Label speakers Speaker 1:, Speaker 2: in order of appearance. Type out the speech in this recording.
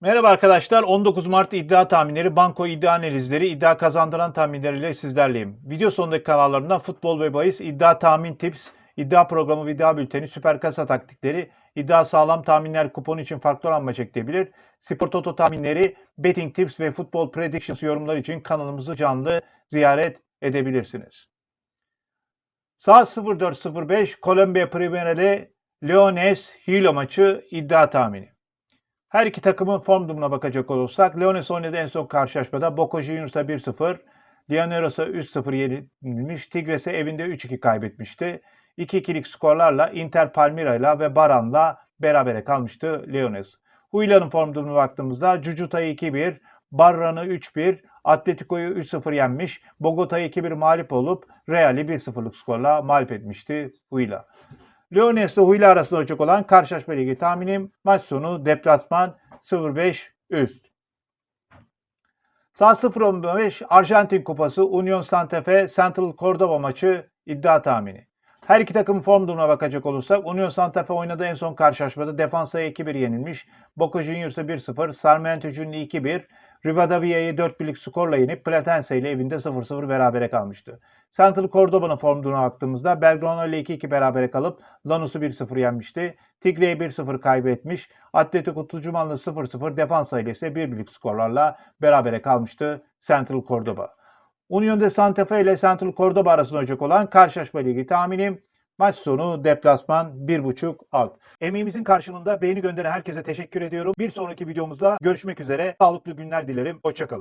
Speaker 1: Merhaba arkadaşlar. 19 Mart iddia tahminleri, banko iddia analizleri, iddia kazandıran tahminleriyle sizlerleyim. Video sonundaki kanallarımdan futbol ve bahis, iddia tahmin tips, iddia programı ve iddia bülteni, süper kasa taktikleri, iddia sağlam tahminler kuponu için farklı oran maç ekleyebilir. Spor Toto tahminleri, betting tips ve futbol predictions yorumlar için kanalımızı canlı ziyaret edebilirsiniz. Saat 04.05 Kolombiya Primera'da Leones Hilo maçı iddia tahmini. Her iki takımın form durumuna bakacak olursak Leones oynadı en son karşılaşmada Boca Juniors'a 1-0, Llaneros'a 3-0 yenilmiş, Tigres'e evinde 3-2 kaybetmişti. 2-2'lik skorlarla Inter Palmira'yla ve Baran'la berabere kalmıştı Leones. Huila'nın form durumuna baktığımızda Cücuta'yı 2-1, Barran'ı 3-1, Atletico'yu 3-0 yenmiş, Bogota'yı 2-1 mağlup olup Real'i 1-0'lık skorla mağlup etmişti Huila. Leones ile Huila arasında olacak olan karşılaşma ilgili tahminim maç sonu deplasman 0-5 üst. Saat 0-15 Arjantin Kupası Union Santa Fe Central Cordoba maçı iddia tahmini. Her iki takımın form durumuna bakacak olursak Union Santa Fe oynadığı en son karşılaşmada Defansa'ya 2-1 yenilmiş. Boca Juniors'a 1-0, Sarmiento Junior'ı 2-1, Rivadavia'yı 4-1'lik skorla yenip Platense ile evinde 0-0 berabere kalmıştı. Central Cordoba'nın form durumuna baktığımızda Belgrano ile 2-2 berabere kalıp Lanus'u 1-0 yenmişti. Tigre'ye 1-0 kaybetmiş. Atletico Tucuman'la 0-0, Defansa ile ise 1-1'lik skorlarla berabere kalmıştı Central Cordoba. Union de Santa Fe ile Central Cordoba arasında olacak olan karşılaşma ligi tahminim maç sonu deplasman 1.5 alt. Emeğimizin karşılığında beğeni gönderen herkese teşekkür ediyorum. Bir sonraki videomuzda görüşmek üzere. Sağlıklı günler dilerim. Hoşçakalın.